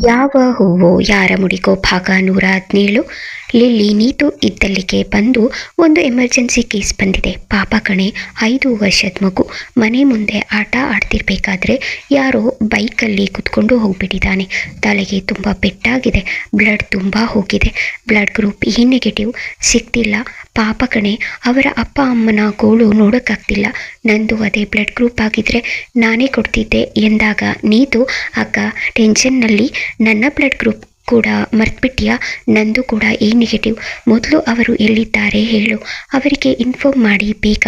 ಯಾವ ಹೂವು ಯಾರ ಮುಡಿಗೋ ಭಾಗ ನೂರ ಹದಿನೇಳು? ಲಿಲ್ಲಿ ನೀತು ಇದ್ದಲ್ಲಿಗೆ ಬಂದು ಒಂದು ಎಮರ್ಜೆನ್ಸಿ ಕೇಸ್ ಬಂದಿದೆ. ಪಾಪ ಕಣೆ, ಐದು ವರ್ಷದ ಮಗು. ಮನೆ ಮುಂದೆ ಆಟ ಆಡ್ತಿರ್ಬೇಕಾದ್ರೆ ಯಾರೋ ಬೈಕಲ್ಲಿ ಕುತ್ಕೊಂಡು ಹೋಗ್ಬಿಟ್ಟಿದ್ದಾನೆ. ತಲೆಗೆ ತುಂಬ ಪೆಟ್ಟಾಗಿದೆ ಬ್ಲಡ್ ತುಂಬ ಹೋಗಿದೆ. ಬ್ಲಡ್ ಗ್ರೂಪ್ ಈ ನೆಗೆಟಿವ್ ಸಿಗ್ತಿಲ್ಲ ಪಾಪ ಕಣೆ, ಅವರ ಅಪ್ಪ ಅಮ್ಮನ ಗೋಳು ನೋಡೋಕ್ಕಾಗ್ತಿಲ್ಲ. ನಂದು ಅದೇ ಬ್ಲಡ್ ಗ್ರೂಪ್ ಆಗಿದ್ರೆ ನಾನೇ ಕೊಡ್ತಿದ್ದೆ ಎಂದಾಗ, ನೀತು, ಅಕ್ಕ ಟೆನ್ಷನ್ನಲ್ಲಿ ನನ್ನ ಬ್ಲಡ್ ಗ್ರೂಪ್ ಕೂಡ ಮರ್ತ್ಬಿಟ್ಟಿಯಾ ನಂದು ಕೂಡ ಎ ನೆಗೆಟಿವ್ ಮೊದಲು ಅವರು ಎಲ್ಲಿದ್ದಾರೆ ಹೇಳು. ಅವರಿಗೆ ಇನ್ಫಾರ್ಮ್ ಮಾಡಿ ಬೇಗ.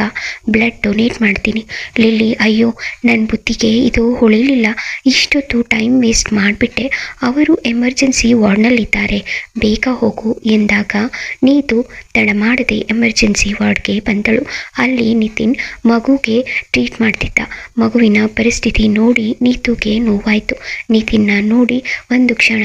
ಬ್ಲಡ್ ಡೊನೇಟ್ ಮಾಡ್ತೀನಿ. ಲಿಲ್ಲಿ, ಅಯ್ಯೋ ನನ್ನ ಬುದ್ಧಿಗೆ ಇದು ಹೊಳಿಲಿಲ್ಲ. ಇಷ್ಟೊತ್ತು ಟೈಮ್ ವೇಸ್ಟ್ ಮಾಡಿಬಿಟ್ಟೆ. ಅವರು ಎಮರ್ಜೆನ್ಸಿ ವಾರ್ಡ್ನಲ್ಲಿದ್ದಾರೆ ಬೇಗ ಹೋಗು ಎಂದಾಗ ನೀತು ತಡ ಮಾಡದೆ ಎಮರ್ಜೆನ್ಸಿ ವಾರ್ಡ್ಗೆ ಬಂದಳು. ಅಲ್ಲಿ ನಿತಿನ್ ಮಗುಗೆ ಟ್ರೀಟ್ ಮಾಡ್ತಿದ್ದ. ಮಗುವಿನ ಪರಿಸ್ಥಿತಿ ನೋಡಿ ನೀತುಗೆ ನೋವಾಯಿತು. ನಿತಿನ್ನ ನೋಡಿ ಒಂದು ಕ್ಷಣ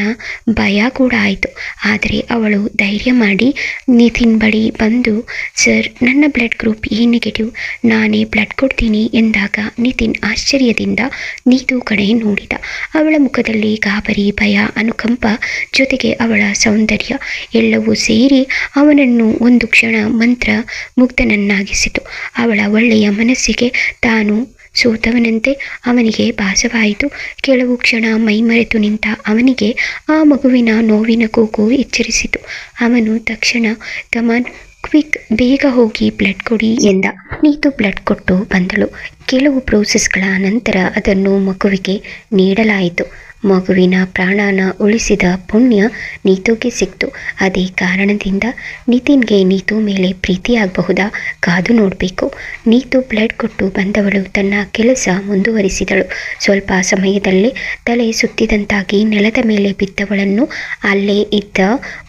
ಭಯ ಕೂಡ ಆಯಿತು. ಆದರೆ ಅವಳು ಧೈರ್ಯ ಮಾಡಿ, ನಿತಿನ್ ಬಳಿ ಬಂದು, ಸರ್, ನನ್ನ ಬ್ಲಡ್ ಗ್ರೂಪ್ ಎ ನೆಗೆಟಿವ್ ನಾನೇ ಬ್ಲಡ್ ಕೊಡ್ತೀನಿ ಎಂದಾಗ ನಿತಿನ್ ಆಶ್ಚರ್ಯದಿಂದ ನೀತು ಕಡೆ ನೋಡಿದ. ಅವಳ ಮುಖದಲ್ಲಿ ಗಾಬರಿ, ಭಯ, ಅನುಕಂಪ ಜೊತೆಗೆ ಅವಳ ಸೌಂದರ್ಯ ಎಲ್ಲವೂ ಸೇರಿ ಅವನನ್ನು ಒಂದು ಕ್ಷಣ ಮಂತ್ರ ಮುಗ್ಧನನ್ನಾಗಿಸಿತು. ಅವಳ ಒಳ್ಳೆಯ ಮನಸ್ಸಿಗೆ ತಾನು ಸೋತವನಂತೆ ಅವನಿಗೆ ಭಾಸವಾಯಿತು. ಕೆಲವು ಕ್ಷಣ ಮೈಮರೆತು ನಿಂತ ಅವನಿಗೆ ಆ ಮಗುವಿನ ನೋವಿನ ಕೂಗು ಎಚ್ಚರಿಸಿತು. ಅವನು ತಕ್ಷಣ ಕಮಾನ್ ಕ್ವಿಕ್, ಬೇಗ ಹೋಗಿ ಬ್ಲಡ್ ಕೊಡಿ ಎಂದ. ನೀತು ಬ್ಲಡ್ ಕೊಟ್ಟು ಬಂದಳು. ಕೆಲವು ಪ್ರೋಸೆಸ್ಗಳ ನಂತರ ಅದನ್ನು ಮಗುವಿಗೆ ನೀಡಲಾಯಿತು. ಮಗುವಿನ ಪ್ರಾಣನ ಉಳಿಸಿದ ಪುಣ್ಯ ನೀತುಗೆ ಸಿಕ್ತು. ಅದೇ ಕಾರಣದಿಂದ ನಿತಿನ್ಗೆ ನೀತು ಮೇಲೆ ಪ್ರೀತಿಯಾಗಬಹುದಾ? ಕಾದು ನೋಡಬೇಕು. ನೀತು ಬ್ಲಡ್ ಕೊಟ್ಟು ಬಂದವಳು ತನ್ನ ಕೆಲಸ ಮುಂದುವರಿಸಿದಳು. ಸ್ವಲ್ಪ ಸಮಯದಲ್ಲಿ ತಲೆ ಸುತ್ತಿದಂತಾಗಿ ನೆಲದ ಮೇಲೆ ಬಿದ್ದವಳನ್ನು ಅಲ್ಲೇ ಇದ್ದ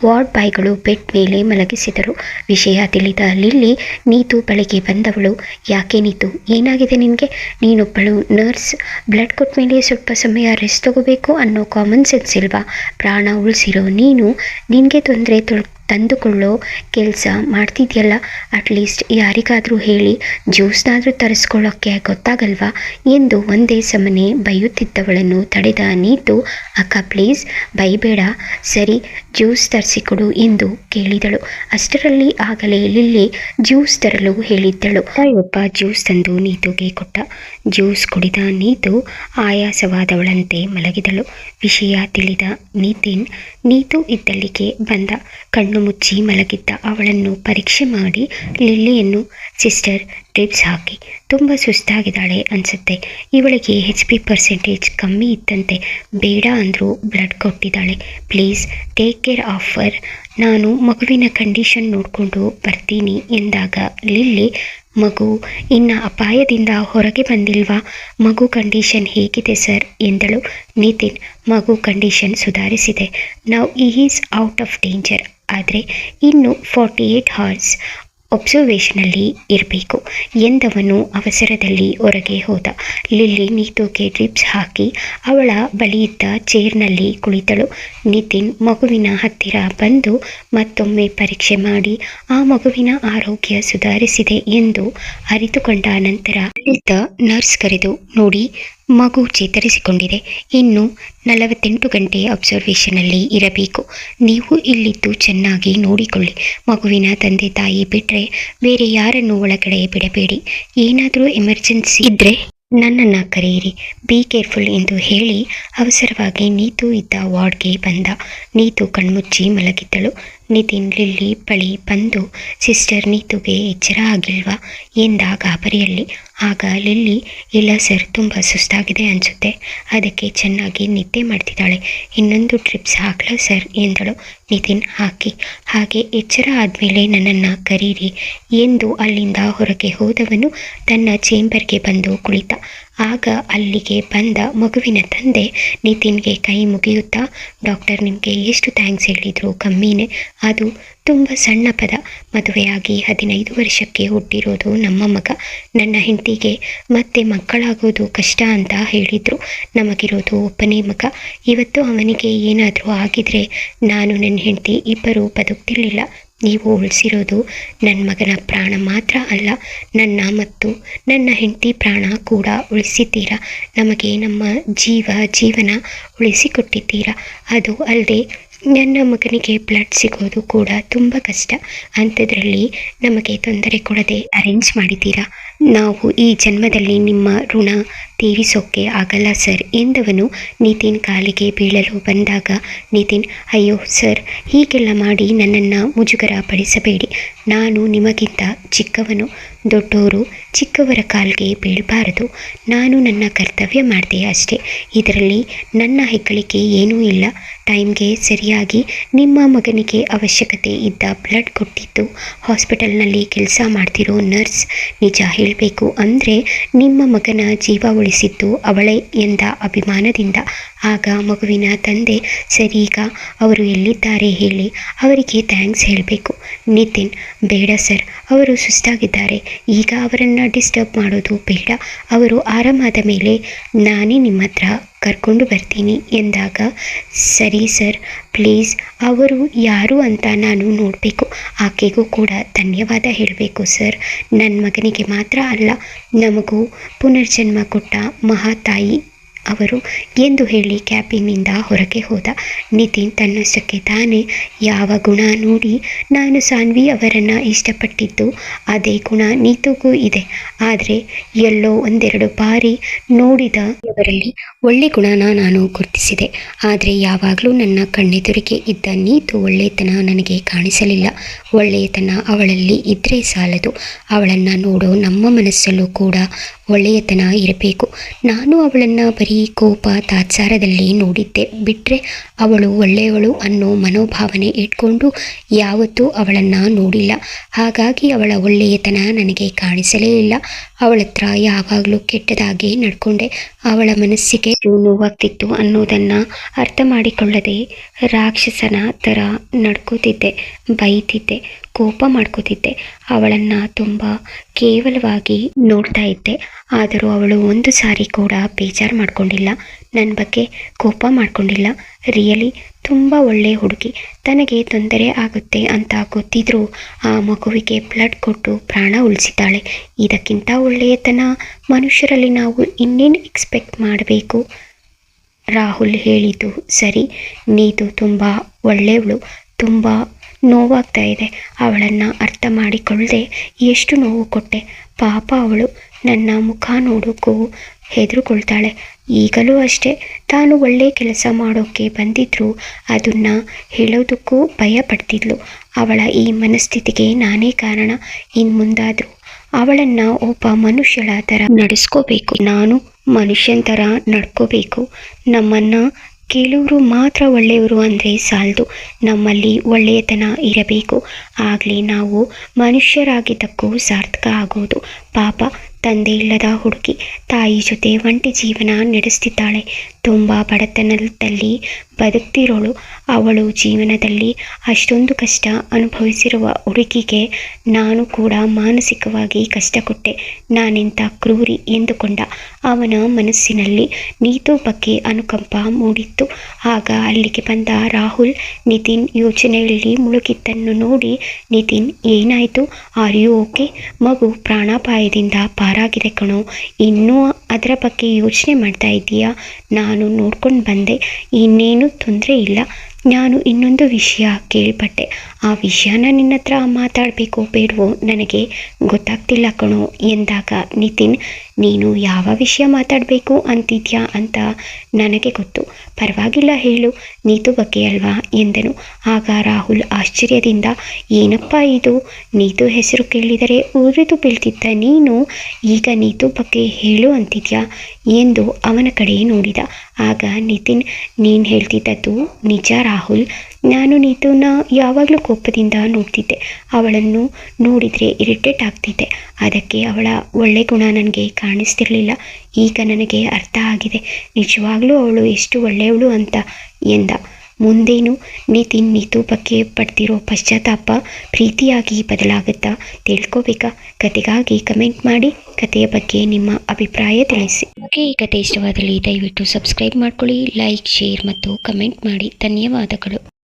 ವಾರ್ಡ್ ಬಾಯ್ಗಳು ಬೆಡ್ ಮೇಲೆ ಮಲಗಿಸಿದರು. ವಿಷಯ ತಿಳಿದ ಲಿಲ್ಲಿ ನೀತು ಬಳಿಗೆ ಬಂದವಳು, ಯಾಕೆ ನೀತು? ಏನಾಗಿದೆ ನಿನಗೆ? ನೀನೊಬ್ಬಳು ನರ್ಸ್. ಬ್ಲಡ್ ಕೊಟ್ಟ ಮೇಲೆ ಸ್ವಲ್ಪ ಸಮಯ ರೆಸ್ಟ್ ತಗೋಬೇಕು. ಅನ್ನೋ ಕಾಮನ್ ಸೆನ್ಸ್ ಇಲ್ವಾ? ಪ್ರಾಣ ಉಳಿಸಿರೋ ನೀನು ನಿನಗೆ ತೊಂದರೆ ತಂದುಕೊಳ್ಳೋ ಕೆಲಸ ಮಾಡ್ತಿದ್ಯಲ್ಲ? ಅಟ್ಲೀಸ್ಟ್ ಯಾರಿಗಾದರೂ ಹೇಳಿ, ಜ್ಯೂಸ್ನಾದರೂ ತರಿಸ್ಕೊಳ್ಳೋಕ್ಕೆ ಗೊತ್ತಾಗಲ್ವಾ? ಎಂದು ಒಂದೇ ಸಮನೆ ಬೈಯುತ್ತಿದ್ದವಳನ್ನು ತಡೆದ ನೀತು, ಅಕ್ಕ ಪ್ಲೀಸ್ ಬೈಬೇಡ. ಸರಿ, ಜ್ಯೂಸ್ ತರಿಸಿಕೊಡು ಎಂದು ಕೇಳಿದಳು. ಅಷ್ಟರಲ್ಲಿ ಆಗಲೇ ಲಿಲ್ಲಿ ಜ್ಯೂಸ್ ತರಲು ಹೇಳಿದ್ದಳು. ತಾಯಿಯೊಬ್ಬ ಜ್ಯೂಸ್ ತಂದು ನೀತುಗೆ ಕೊಟ್ಟ. ಜ್ಯೂಸ್ ಕುಡಿದ ನೀತು ಆಯಾಸವಾದವಳಂತೆ ಮಲಗಿದಳು. ವಿಷಯ ತಿಳಿದ ನಿತಿನ್ ನೀತು ಇದ್ದಲ್ಲಿಗೆ ಬಂದ. ಕಣ್ಣು ಮುಚ್ಚಿ ಮಲಗಿದ್ದ ಅವಳನ್ನು ಪರೀಕ್ಷೆ ಮಾಡಿ ಲಿಲ್ಲಿಯನ್ನು ಸಿಸ್ಟರ್ ಟ್ರಿಪ್ಸ್ ಹಾಕಿ. ತುಂಬ ಸುಸ್ತಾಗಿದ್ದಾಳೆ ಅನಿಸುತ್ತೆ. ಇವಳಿಗೆ ಹೆಚ್ ಪಿ ಪರ್ಸೆಂಟೇಜ್ ಕಮ್ಮಿ ಇದ್ದಂತೆ ಬೇಡ ಅಂದರೂ blood ಕೊಟ್ಟಿದ್ದಾಳೆ. Please take care of her her ನಾನು ಮಗುವಿನ ಕಂಡೀಷನ್ ನೋಡಿಕೊಂಡು ಬರ್ತೀನಿ ಎಂದಾಗ ಲಿಲ್ಲಿ, ಮಗು, ಇನ್ನ ಅಪಾಯದಿಂದ ಹೊರಗೆ ಬಂದಿಲ್ವಾ? ಮಗು ಕಂಡೀಷನ್ ಹೇಗಿದೆ ಸರ್? ಎಂದಳು ನಿತಿನ್. ಮಗು ಕಂಡೀಷನ್ ಸುಧಾರಿಸಿದೆ. ನಾವು ಈಸ್ ಔಟ್ ಆಫ್ ಡೇಂಜರ್ ಆದರೆ ಇನ್ನು ಫಾರ್ಟಿ ಏಯ್ಟ್ ಹಾರ್ಸ್ ಒಬ್ಸರ್ವೇಷನಲ್ಲಿ ಇರಬೇಕು ಎಂದವನು ಅವಸರದಲ್ಲಿ ಹೊರಗೆ ಹೋದ. ಲಿಲ್ಲಿ ನೀತುಗೆ ಡ್ರಿಪ್ಸ್ ಹಾಕಿ ಅವಳ ಬಳಿಯಿದ್ದ ಚೇರ್ನಲ್ಲಿ ಕುಳಿತಳು. ನಿತಿನ್ ಮಗುವಿನ ಹತ್ತಿರ ಬಂದು ಮತ್ತೊಮ್ಮೆ ಪರೀಕ್ಷೆ ಮಾಡಿ ಆ ಮಗುವಿನ ಆರೋಗ್ಯ ಸುಧಾರಿಸಿದೆ ಎಂದು ಅರಿತುಕೊಂಡ ನಂತರ ಇದ್ದ ನರ್ಸ್ ಕರೆದು, ನೋಡಿ ಮಗು ಚೇತರಿಸಿಕೊಂಡಿದೆ. ಇನ್ನು ನಲವತ್ತೆಂಟು ಗಂಟೆ ಅಬ್ಸರ್ವೇಷನಲ್ಲಿ ಇರಬೇಕು. ನೀವು ಇಲ್ಲಿದ್ದು ಚೆನ್ನಾಗಿ ನೋಡಿಕೊಳ್ಳಿ. ಮಗುವಿನ ತಂದೆ ತಾಯಿ ಬಿಟ್ಟರೆ ಬೇರೆ ಯಾರನ್ನು ಒಳಗಡೆ ಬಿಡಬೇಡಿ. ಏನಾದರೂ ಎಮರ್ಜೆನ್ಸಿ ಇದ್ದರೆ ನನ್ನನ್ನು ಕರೆಯಿರಿ. ಬಿ ಕೇರ್ಫುಲ್ ಎಂದು ಹೇಳಿ ಅವಸರವಾಗಿ ನೀತು ಇದ್ದ ವಾರ್ಡ್ಗೆ ಬಂದ. ನೀತು ಕಣ್ಮುಚ್ಚಿ ಮಲಗಿದ್ದಳು. ನಿತಿನ್, ಲಿಲ್ಲಿ ಬಳಿ ಬಂದು ಸಿಸ್ಟರ್ ನೀತುಗೆ ಎಚ್ಚರ ಆಗಿಲ್ವಾ? ಎಂದ ಗಾಬರಿಯಲ್ಲಿ ಆಗ ಲಿಲ್ಲಿ, ಇಲ್ಲ ಸರ್, ತುಂಬ ಸುಸ್ತಾಗಿದೆ ಅನಿಸುತ್ತೆ. ಅದಕ್ಕೆ ಚೆನ್ನಾಗಿ ನಿದ್ದೆ ಮಾಡ್ತಿದ್ದಾಳೆ. ಇನ್ನೊಂದು ಟ್ರಿಪ್ಸ್ ಹಾಕ್ಲಾ ಸರ್? ಎಂದಳು ನಿತಿನ್. ಹಾಕಿ. ಹಾಗೆ ಎಚ್ಚರ ಆದಮೇಲೆ ನನ್ನನ್ನು ಕರೀರಿ. ಎಂದು ಅಲ್ಲಿಂದ ಹೊರಗೆ ಹೋದವನು ತನ್ನ ಚೇಂಬರ್ಗೆ ಬಂದು ಕುಳಿತ. ಆಗ ಅಲ್ಲಿಗೆ ಬಂದ ಮಗುವಿನ ತಂದೆ ನಿತಿನ್ಗೆ ಕೈ ಮುಗಿಯುತ್ತಾ, ಡಾಕ್ಟರ್ ನಿಮಗೆ ಎಷ್ಟು ಥ್ಯಾಂಕ್ಸ್ ಹೇಳಿದ್ರು ಕಮ್ಮಿನೇ. ಅದು ತುಂಬ ಸಣ್ಣ ಪದ. ಮದುವೆಯಾಗಿ ಹದಿನೈದು ವರ್ಷಕ್ಕೆ ಹುಟ್ಟಿರೋದು ನಮ್ಮ ಮಗ. ನನ್ನ ಹೆಂಡತಿಗೆ ಮತ್ತೆ ಮಕ್ಕಳಾಗೋದು ಕಷ್ಟ ಅಂತ ಹೇಳಿದರು. ನಮಗಿರೋದು ಒಬ್ಬನೇ ಮಗ. ಇವತ್ತು ಅವನಿಗೆ ಏನಾದರೂ ಆಗಿದ್ರೆ ನಾನು ನನ್ನ ಹೆಂಡತಿ ಇಬ್ಬರೂ ಬದುಕ್ತಿರ್ಲಿಲ್ಲ. ನೀವು ಉಳಿಸಿರೋದು ನನ್ನ ಮಗನ ಪ್ರಾಣ ಮಾತ್ರ ಅಲ್ಲ, ನನ್ನ ಮತ್ತು ನನ್ನ ಹೆಂಡತಿ ಪ್ರಾಣ ಕೂಡ ಉಳಿಸಿದ್ದೀರಾ? ನಮಗೆ ನಮ್ಮ ಜೀವ ಜೀವನ ಉಳಿಸಿಕೊಟ್ಟಿದ್ದೀರಾ? ಅದು ಅಲ್ಲದೆ ನನ್ನ ಮಗನಿಗೆ ಬ್ಲಡ್ ಸಿಗೋದು ಕೂಡ ತುಂಬ ಕಷ್ಟ. ಅಂಥದ್ರಲ್ಲಿ ನಮಗೆ ತೊಂದರೆ ಕೊಡದೆ ಅರೇಂಜ್ ಮಾಡಿದ್ದೀರಾ? ನಾವು ಈ ಜನ್ಮದಲ್ಲಿ ನಿಮ್ಮ ಋಣ ತೀರಿಸೋಕ್ಕೆ ಆಗಲ್ಲ ಸರ್ ಎಂದವನು ನಿತಿನ್ ಕಾಲಿಗೆ ಬೀಳಲು ಬಂದಾಗ, ನಿತಿನ್, ಅಯ್ಯೋ ಸರ್, ಹೀಗೆಲ್ಲ ಮಾಡಿ ನನ್ನನ್ನು ಮುಜುಗರ ಪಡಿಸಬೇಡಿ ನಾನು ನಿಮಗಿಂತ ಚಿಕ್ಕವನು ದೊಡ್ಡವರು ಚಿಕ್ಕವರ ಕಾಲಿಗೆ ಬೀಳಬಾರದು. ನಾನು ನನ್ನ ಕರ್ತವ್ಯ ಮಾಡಿದೆ ಅಷ್ಟೇ. ಇದರಲ್ಲಿ ನನ್ನ ಹೆಗ್ಗಳಿಕೆ ಏನೂ ಇಲ್ಲ. ಟೈಮ್ಗೆ ಸರಿಯಾಗಿ ನಿಮ್ಮ ಮಗನಿಗೆ ಅವಶ್ಯಕತೆ ಇದ್ದ ಬ್ಲಡ್ ಕೊಟ್ಟಿದ್ದು, ಹಾಸ್ಪಿಟಲ್ನಲ್ಲಿ ಕೆಲಸ ಮಾಡ್ತಿರೋ ನರ್ಸ್ ನಿಜ ಹೇಳಬೇಕು ಅಂದರೆ ನಿಮ್ಮ ಮಗನ ಜೀವ ಉಳಿಸಿದ್ದು ಅವಳೇ ಎಂದ ಅಭಿಮಾನದಿಂದ. ಆಗ ಮಗುವಿನ ತಂದೆ, ಸರೀಗ, ಅವರು ಎಲ್ಲಿದ್ದಾರೆ ಹೇಳಿ, ಅವರಿಗೆ ಥ್ಯಾಂಕ್ಸ್ ಹೇಳಬೇಕು. ನಿತಿನ್, ಬೇಡ ಸರ್, ಅವರು ಸುಸ್ತಾಗಿದ್ದಾರೆ. ಈಗ ಅವರನ್ನು ಡಿಸ್ಟರ್ಬ್ ಮಾಡೋದು ಬೇಡ. ಅವರು ಆರಾಮಾದ ಮೇಲೆ ನಾನೇ ನಿಮ್ಮ ಹತ್ರ ಕರ್ಕೊಂಡು ಬರ್ತೀನಿ ಎಂದಾಗ, ಸರಿ ಸರ್, ಪ್ಲೀಸ್, ಅವರು ಯಾರು ಅಂತ ನಾನು ನೋಡಬೇಕು. ಆಕೆಗೂ ಕೂಡ ಧನ್ಯವಾದ ಹೇಳಬೇಕು ಸರ್. ನನ್ನ ಮಗನಿಗೆ ಮಾತ್ರ ಅಲ್ಲ, ನಮಗೂ ಪುನರ್ಜನ್ಮ ಕೊಟ್ಟ ಮಹಾತಾಯಿ ಅವರು ಎಂದು ಹೇಳಿ ಕ್ಯಾಬಿನಿಂದ ಹೊರಗೆ ಹೋದ ನಿತಿನ್ ತನ್ನಷ್ಟಕ್ಕೆ ತಾನೇ ಯಾವ ಗುಣ ನೋಡಿ ನಾನು ಸಾನ್ವಿ ಅವರನ್ನು ಇಷ್ಟಪಟ್ಟಿದ್ದು, ಅದೇ ಗುಣ ನೀತುಗೂ ಇದೆ. ಆದರೆ ಎಲ್ಲೋ ಒಂದೆರಡು ಬಾರಿ ನೋಡಿದ ಅವರಲ್ಲಿ ಒಳ್ಳೆ ಗುಣನ ನಾನು ಗುರುತಿಸಿದೆ. ಆದರೆ ಯಾವಾಗಲೂ ನನ್ನ ಕಣ್ಣೆದುರಿಗೆ ಇದ್ದ ನೀತು ಒಳ್ಳೆತನ ನನಗೆ ಕಾಣಿಸಲಿಲ್ಲ. ಒಳ್ಳೆಯತನ ಅವಳಲ್ಲಿ ಇದ್ದರೆ ಸಾಲದು. ಅವಳನ್ನು ನೋಡೋ ನಮ್ಮ ಮನಸ್ಸಲ್ಲೂ ಕೂಡ ಒಳ್ಳೆಯತನ ಇರಬೇಕು. ನಾನು ಅವಳನ್ನು ಬರೀ ಕೋಪ, ತಾತ್ಸಾರದಲ್ಲಿ ನೋಡಿದ್ದೆ. ಬಿಟ್ಟರೆ ಅವಳು ಒಳ್ಳೆಯವಳು ಅನ್ನೋ ಮನೋಭಾವನೆ ಇಟ್ಕೊಂಡು ಯಾವತ್ತೂ ಅವಳನ್ನು ನೋಡಿಲ್ಲ. ಹಾಗಾಗಿ ಅವಳ ಒಳ್ಳೆಯತನ ನನಗೆ ಕಾಣಿಸಲೇ ಇಲ್ಲ. ಅವಳ ಹತ್ರ ಯಾವಾಗಲೂ ಕೆಟ್ಟದಾಗಿ ನಡ್ಕೊಂಡೆ. ಅವಳ ಮನಸ್ಸಿಗೆ ನೋವಾಗ್ತಿತ್ತು ಅನ್ನೋದನ್ನು ಅರ್ಥ ಮಾಡಿಕೊಳ್ಳದೆ ರಾಕ್ಷಸನ ಥರ ನಡ್ಕೋತಿದ್ದೆ, ಬೈತಿದ್ದೆ. ಕೋಪ ಮಾಡ್ಕೋತಿದ್ದೆ. ಅವಳನ್ನ ತುಂಬ ಕೇವಲವಾಗಿ ನೋಡ್ತಾ ಇದ್ದೆ. ಆದರೂ ಅವಳು ಒಂದು ಸಾರಿ ಕೂಡ ಬೇಜಾರು ಮಾಡ್ಕೊಂಡಿಲ್ಲ. ನನ್ನ ಬಗ್ಗೆ ಕೋಪ ಮಾಡ್ಕೊಂಡಿಲ್ಲ. ರಿಯಲಿ ತುಂಬ ಒಳ್ಳೆಯ ಹುಡುಗಿ. ತನಗೆ ತೊಂದರೆ ಆಗುತ್ತೆ ಅಂತ ಗೊತ್ತಿದ್ರೂ ಆ ಮಗುವಿಗೆ ಬ್ಲಡ್ ಕೊಟ್ಟು ಪ್ರಾಣ ಉಳಿಸಿದ್ದಾಳೆ. ಇದಕ್ಕಿಂತ ಒಳ್ಳೆಯತನ ಮನುಷ್ಯರಲ್ಲಿ ನಾವು ಇನ್ನೇನು ಎಕ್ಸ್ಪೆಕ್ಟ್ ಮಾಡಬೇಕು? ರಾಹುಲ್ ಹೇಳಿದ್ದು ಸರಿ. ನೀತು ತುಂಬ ಒಳ್ಳೆಯವಳು. ತುಂಬ ನೋವಾಗ್ತಾ ಇದೆ ಅವಳನ್ನು ಅರ್ಥ ಮಾಡಿಕೊಳ್ಳದೆ ಎಷ್ಟು ನೋವು ಕೊಟ್ಟೆ. ಪಾಪ ಅವಳು ನನ್ನ ಮುಖ ನೋಡೋಕ್ಕೂ ಹೆದರುಕೊಳ್ತಾಳೆ. ಈಗಲೂ ಅಷ್ಟೇ ತಾನು ಒಳ್ಳೆ ಕೆಲಸ ಮಾಡೋಕ್ಕೆ ಬಂದಿದ್ರು ಅದನ್ನು ಹೇಳೋದಕ್ಕೂ ಭಯ ಪಡ್ತಿದ್ಲು ಅವಳ ಈ ಮನಸ್ಥಿತಿಗೆ ನಾನೇ ಕಾರಣ. ಇನ್ನು ಮುಂದಾದರೂ ಅವಳನ್ನು ಒಬ್ಬ ಮನುಷ್ಯಳ ಥರ ನಡೆಸ್ಕೋಬೇಕು. ನಾನು ಮನುಷ್ಯನ ಥರ ನಡ್ಕೋಬೇಕು. ನಮ್ಮನ್ನು ಕೆಲವರು ಮಾತ್ರ ಒಳ್ಳೆಯವರು ಅಂದರೆ ಸಾಲದು. ನಮ್ಮಲ್ಲಿ ಒಳ್ಳೆಯತನ ಇರಬೇಕು. ಆಗಲಿ ನಾವು ಮನುಷ್ಯರಾಗಿದ್ದಕ್ಕೂ ಸಾರ್ಥಕ ಆಗೋದು. ಪಾಪ, ತಂದೆ ಇಲ್ಲದ ಹುಡುಗಿ, ತಾಯಿ ಜೊತೆ ಒಂಟಿ ಜೀವನ ನಡೆಸ್ತಿದ್ದಾಳೆ. ತುಂಬ ಬಡತನದಲ್ಲಿ ಬದುಕ್ತಿರೋಳು. ಅವಳು ಜೀವನದಲ್ಲಿ ಅಷ್ಟೊಂದು ಕಷ್ಟ ಅನುಭವಿಸಿರುವ ಹುಡುಗಿಗೆ ನಾನು ಕೂಡ ಮಾನಸಿಕವಾಗಿ ಕಷ್ಟ ಕೊಟ್ಟೆ ನಾನೆಂಥ ಕ್ರೂರಿ ಎಂದುಕೊಂಡ. ಅವನ ಮನಸ್ಸಿನಲ್ಲಿ ನೀತು ಬಗ್ಗೆ ಅನುಕಂಪ ಮೂಡಿತ್ತು. ಆಗ ಅಲ್ಲಿಗೆ ಬಂದ ರಾಹುಲ್, ನಿತಿನ್ ಯೋಚನೆಯಲ್ಲಿ ಮುಳುಗಿದ್ದನ್ನು ನೋಡಿ ನಿತಿನ್, ಏನಾಯಿತು? Are you okay. ಮಗು ಪ್ರಾಣಾಪಾಯದಿಂದ ಪಾರಾಗಿದೆ ಕಣೋ. ಇನ್ನೂ ಅದರ ಬಗ್ಗೆ ಯೋಚನೆ ಮಾಡ್ತಾ ಇದ್ದೀಯಾ? ನಾನು ನೋಡ್ಕೊಂಡು ಬಂದೆ. ಇನ್ನೇನು ತೊಂದರೆ ಇಲ್ಲ. ನಾನು ಇನ್ನೊಂದು ವಿಷಯ ಕೇಳ್ಪಟ್ಟೆ. ಆ ವಿಷಯನ ನಿನ್ನ ಹತ್ರ ಮಾತಾಡಬೇಕು ಬೇಡವೋ? ನನಗೆ ಗೊತ್ತಾಗ್ತಿಲ್ಲ ಕಣೋ. ಎಂದಾಗ, ನಿತಿನ್, ನೀನು ಯಾವ ವಿಷಯ ಮಾತಾಡಬೇಕು ಅಂತಿದ್ಯಾ ಅಂತ ನನಗೆ ಗೊತ್ತು. ಪರವಾಗಿಲ್ಲ ಹೇಳು. ನೀತು ಬಗ್ಗೆ ಅಲ್ವಾ? ಎಂದನು. ಆಗ ರಾಹುಲ್ ಆಶ್ಚರ್ಯದಿಂದ, ಏನಪ್ಪ ಇದು? ನೀತು ಹೆಸರು ಕೇಳಿದರೆ ಉರಿದು ಬೀಳ್ತಿದ್ದ ನೀನು? ಈಗ ನೀತು ಬಗ್ಗೆ ಹೇಳು ಅಂತಿದ್ಯಾ? ಎಂದು ಅವನ ಕಡೆ ನೋಡಿದ. ಆಗ ನಿತಿನ್, ನೀನು ಹೇಳ್ತಿದ್ದದ್ದು ನಿಜ ರಾಹುಲ್. ನಾನು ನೀತುನ ಯಾವಾಗಲೂ ಕೋಪದಿಂದ ನೋಡ್ತಿದ್ದೆ. ಅವಳನ್ನು ನೋಡಿದರೆ ಇರಿಟೇಟ್ ಆಗ್ತಿದ್ದೆ. ಅದಕ್ಕೆ ಅವಳ ಒಳ್ಳೆ ಗುಣ ನನಗೆ ಕಾಣಿಸ್ತಿರಲಿಲ್ಲ. ಈಗ ನನಗೆ ಅರ್ಥ ಆಗಿದೆ. ನಿಜವಾಗ್ಲೂ ಅವಳು ಎಷ್ಟು ಒಳ್ಳೆಯವಳು ಅಂತ ಎಂದ. ಮುಂದೇನು ನಿತಿನ್ ನೀತು ಬಗ್ಗೆ ಪಡ್ತಿರೋ ಪಶ್ಚಾತ್ತಾಪ ಪ್ರೀತಿಯಾಗಿ ಬದಲಾಗುತ್ತಾ ತಿಳ್ಕೋಬೇಕಾ? ಕತೆಗಾಗಿ ಕಮೆಂಟ್ ಮಾಡಿ. ಕತೆಯ ಬಗ್ಗೆ ನಿಮ್ಮ ಅಭಿಪ್ರಾಯ ತಿಳಿಸಿ. ಓಕೆ, ಈ ಕತೆ ಇಷ್ಟವಾದಲ್ಲಿ ದಯವಿಟ್ಟು ಸಬ್ಸ್ಕ್ರೈಬ್ ಮಾಡ್ಕೊಳ್ಳಿ, ಲೈಕ್, ಶೇರ್ ಮತ್ತು ಕಮೆಂಟ್ ಮಾಡಿ. ಧನ್ಯವಾದಗಳು.